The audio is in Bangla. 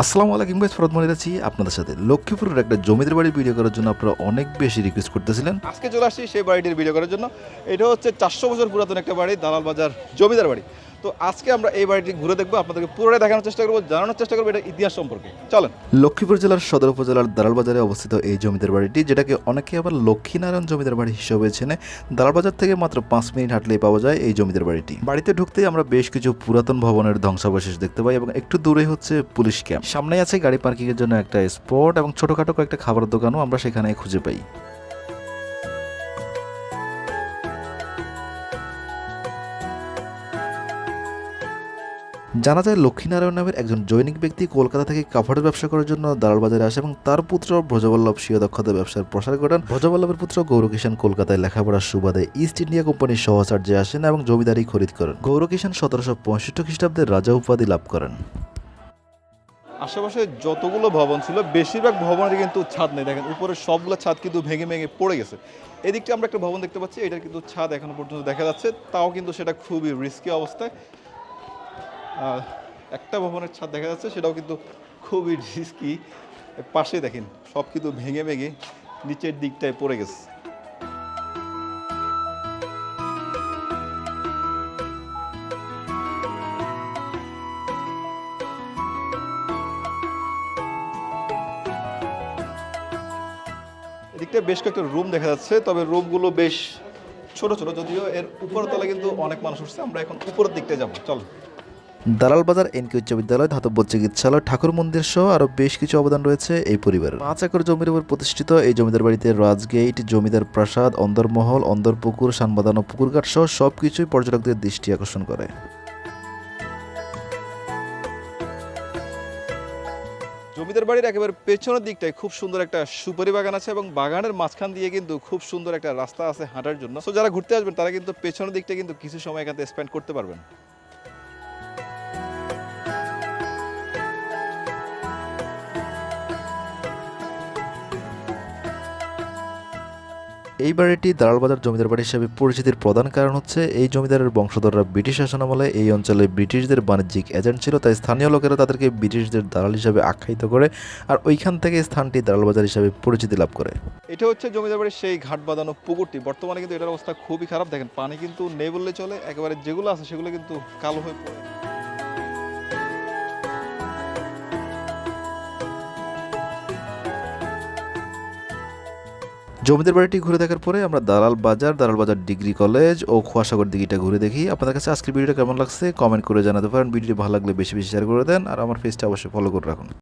আসসালামু আলাইকুম ভাই ফরদ মনির আছি আপনাদের সাথে। লক্ষ্মীপুরের একটা জমিদার বাড়ির ভিডিও করার জন্য আপনারা অনেক বেশি রিকোয়েস্ট করতেছিলেন। আজকে চলে আসছি সেই বাড়িটির ভিডিও করার জন্য। এটা হচ্ছে চারশো বছর পুরাতন একটা বাড়ি, দালাল বাজার জমিদার বাড়ি। তো আজকে আমরা এই বাড়িটি ঘুরে দেখব, আপনাদেরকে পুরোটাই দেখানোর চেষ্টা করব, জানানোর চেষ্টা করব এটা ইতিহাস সম্পর্কে। চলেন। লক্ষ্মীপুর জেলার সদর উপজেলার দালাল বাজারে অবস্থিত এই জমিদার বাড়িটি, যেটাকে অনেকে আবার লক্ষ্মীনারায়ণ জমিদার বাড়ি হিসেবে চেনে দালাল বাজার থেকে মাত্র পাঁচ মিনিট হাঁটলেই পাওয়া যায় এই জমিদার বাড়িটি। বাড়িতে ঢুকতেই আমরা বেশ কিছু পুরাতন ভবনের ধ্বংসাবশেষ দেখতে পাই এবং একটু দূরে হচ্ছে পুলিশ ক্যাম্প। সামনে আছে গাড়ি পার্কিংয়ের জন্য একটা স্পট এবং ছোটখাটো কয়েকটা খাবার দোকানও আমরা সেখানে খুঁজে পাই। জানা যায় লক্ষ্মীনারায়ণ নামের একজন জৈনিক ব্যক্তি কলকাতা থেকে কাপড়ের ব্যবসা করার জন্য দালাল বাজারে আসে এবং তার পুত্র ভোজবল্লভ স্বীয় দক্ষতা ব্যবসার প্রসার ঘটান। ভোজবল্লভের পুত্র গৌরকিষাণ কলকাতায় লেখাপড়ার সুবাদে ইস্ট ইন্ডিয়া কোম্পানির সহচার্যে আসেন এবং জমিদারি খরিদ করেন। গৌরকিষাণ সতেরোশো পঁয়ষট্টি খ্রিস্টাব্দে রাজা উপাধি লাভ করেন। আশেপাশে যতগুলো ভবন ছিল, বেশিরভাগ ভবনের কিন্তু ছাদ নেই। দেখেন, উপরের সবগুলো ছাদ কিন্তু ভেঙে ভেঙে পড়ে গেছে। এদিকটা আমরা একটা ভবন দেখতে পাচ্ছি, এটার কিন্তু ছাদ এখনও পর্যন্ত দেখা যাচ্ছে। তাও কিন্তু সেটা খুবই রিস্কি অবস্থায়। একটা ভবনের ছাদ দেখা যাচ্ছে, সেটাও কিন্তু খুবই রিস্কি পাশে দেখেন, সব কিন্তু ভেঙে ভেঙে নিচের দিকটায় পড়ে গেছে। এদিকটা বেশ কয়েকটা রুম দেখা যাচ্ছে, তবে রুমগুলো বেশ ছোট ছোট, যদিও এর উপর তলা কিন্তু অনেক মানুষ উঠছে। আমরা এখন উপরের দিকটা যাব, চলো। দালাল বাজার এনকে উচ্চ বিদ্যালয় ধাতব্য চিকিৎসালয় ঠাকুর মন্দির সহ আরও বেশ কিছু অবদান রয়েছে এই পরিবারের। পাঁচ একর জমির উপর প্রতিষ্ঠিত এই জমিদার বাড়িতে রাজগেট, জমিদার প্রাসাদ, অন্দরমহল, অন্দরপুকুর, সানবাদানো পুকুরঘাট সহ সব কিছুই পর্যটকদের দৃষ্টি আকর্ষণ করে। জমিদার বাড়ির একেবারে পেছনের দিকটায় খুব সুন্দর একটা সুপারি বাগান আছে এবং বাগানের মাঝখান দিয়ে কিন্তু খুব সুন্দর একটা রাস্তা আছে হাঁটার জন্য। তো যারা ঘুরতে আসবেন, তারা কিন্তু পেছনের দিকটা কিন্তু কিছু সময় এখান থেকে স্পেন্ড করতে পারবেন। এই বাড়িটি দালাল বাজার জমিদার বাড়ি হিসেবে পরিচিতির প্রধান কারণ হচ্ছে, এই জমিদারের বংশধররা ব্রিটিশ শাসনামলে এই অঞ্চলে ব্রিটিশদের বাণিজ্যিক এজেন্ট ছিল, তাই স্থানীয় লোকেরা তাদেরকে ব্রিটিশদের দালাল হিসেবে আখ্যায়িত করে আর ওইখান থেকে স্থানটি দালাল বাজার হিসেবে পরিচিতি লাভ করে। এটা হচ্ছে জমিদার বাড়ির সেই ঘাট বাঁধানো পুকুরটি। বর্তমানে কিন্তু এটার অবস্থা খুবই খারাপ। দেখেন, পানি কিন্তু নেই বললে চলে। একেবারে যেগুলো আছে সেগুলো কিন্তু কালো হয়ে পড়ে। জমিদার বাড়িটি ঘুরে দেখার পরে আমরা দালাল বাজার দালাল বাজার ডিগ্রি কলেজ ও খোয়াসাগর দিঘিটা ঘুরে দেখি। আপনাদের কাছে আজকের ভিডিওটা কেমন লাগছে? কমেন্ট করে জানাতে পারেন। ভিডিওটি ভালো লাগলে বেশি বেশি শেয়ার করে দেন। আর আমার ফেসটা অবশ্যই ফলো করে রাখুন।